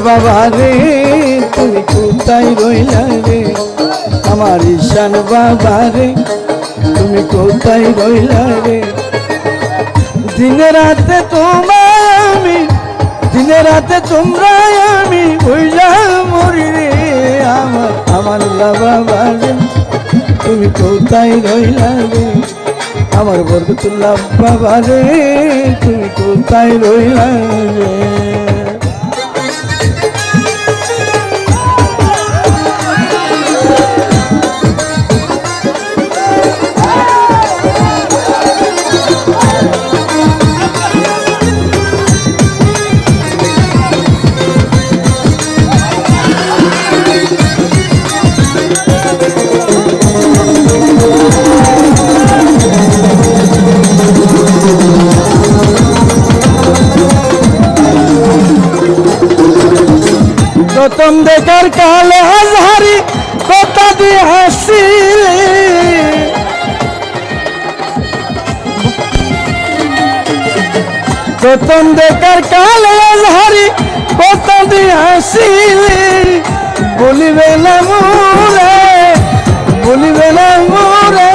বাবা রে, তুমি কোথায় রইলা রে? আমার ঈশান বাবা রে, তুমি কোথায় রইলা রে? দিনে রাতে তোমায় আমি, দিনে রাতে তোমরা আমি হইলা মরি রে। আমার আমার বাবা রে, তুমি কোথায় রইলা রে? আমার বরকতুল্লাহ বাবা রে, তুমি কোথায় রইলা রে? প্রথম দেখার কালে হাজারি কথা দিয়ে হাসিলে প্রথম দেখার কালে হাজারি কথা দিয়ে হাসিলে বলিবে না মোরে, বলিবে না মোরে,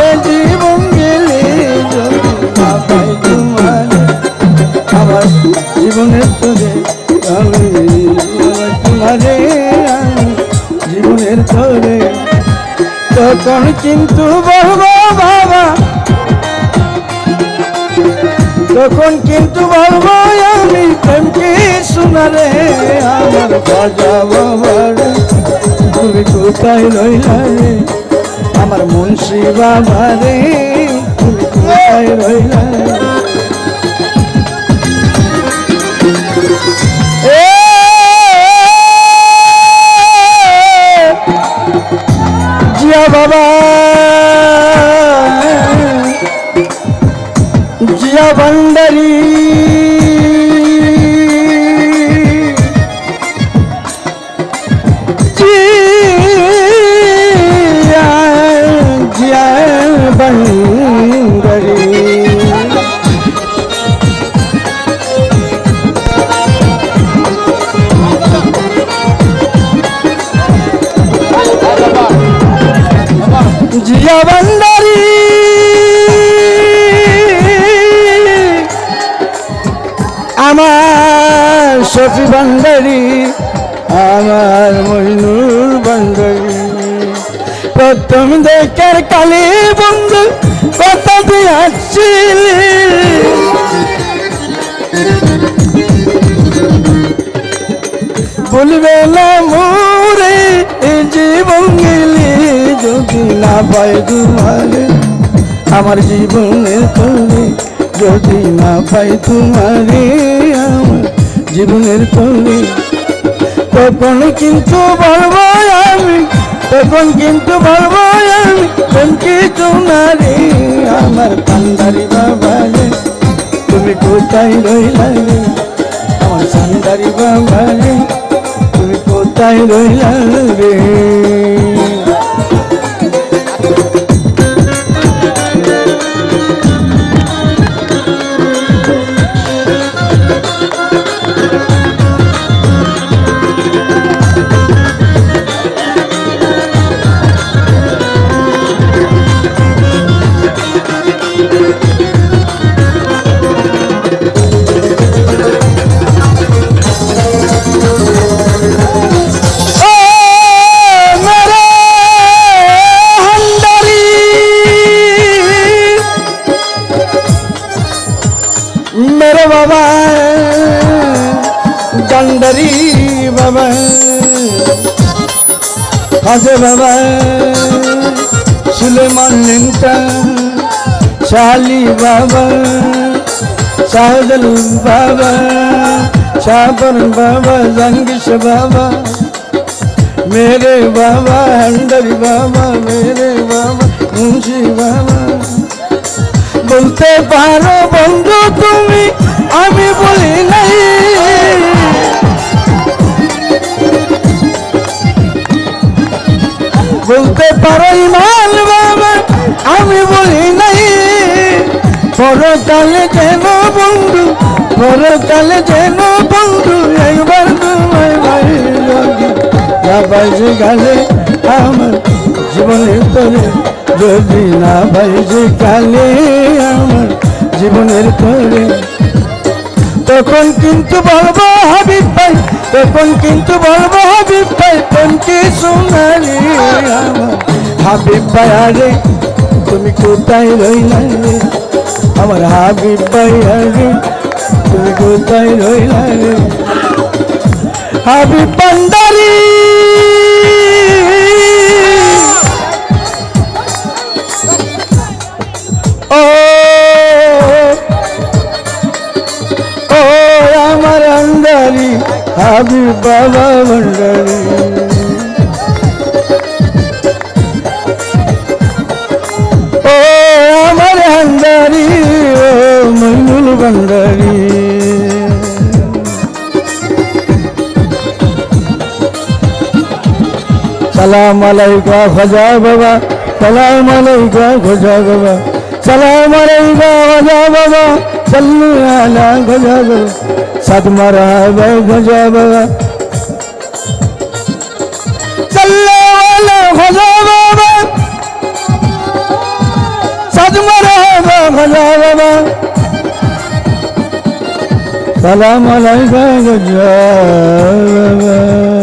এ জীবন গেলে জীবনের তোরে আমি আমার জীবনের তোরে তখন কিন্তু বলব, বাবা। তখন কিন্তু বলব, আমি প্রেমকে শোনারে আমার বাজা বাবার তুমি কোথায় রইলা আমার মুন্সি বাবা ভান্ডারি জিয়া ভান্ডারি। আমার শফি আমার মইনুর ভান্ডারি। প্রথম দেখার কালী বন্ধু কত দিয়াছিলি। বলবে না মোরে জীবন গেলে যদি না পাই তোমারে, আমার জীবনের তোরে যদি না পাই তোমারে, আমার জীবনের তোরে তখন কিন্তু বলব আমি তখন কিন্তু বলব আমি, কোন কিছু আমার পান্ডারি বাবা তুমি কোথায় রইলা আমার সান্দারি বাবা তুমি কোথায় রইলা রে? গন্ডারি বাবা হাজে বাবা সুলেমান লিঙ্কা শালি বাবা শাহজল বাবা শাহবর বাবা জঙ্গিশ বাবা मेरे बाबा हंडरी बाबा मेरे बाबा मुंशी बाबा বলতে পারো বন্ধু তুমি আমি বলি নাই বলতে পারো ইমান বাবা, আমি বলি নাই। পরকালে যেন বন্ধু, পরকালে যেন বন্ধু? একবার বাইজে গেলে আমার জীবনের তরে। যদি না বাইজে গেলে আমার জীবনের তরে। তখন কিন্তু বলব হাবিব ভাই, তখন কিন্তু বলব হাবিব প্রেমকে সোনালি আমার। হাবিব ভাই আরে তুমি কোথায় রইলা রে? আমার হাবিব ভাই আরে তুমি কোথায় রইলা রে? হাবিব বান্দারি আমার আন্দারি হাবিব বাবা ভণ্ডারি আমার আন্দারি ও মইনুল ভান্ডারি সালাম আলাইকা খজা বাবা সালাম আলাইকা খজা বাবা সালাম আলাইকা খজা বাবা সাল্লু আলা খজা বাবা সাদ মারহাবা খজা বাবা সাল্লু আলা বাবা সালাম আলাইকা বাবা।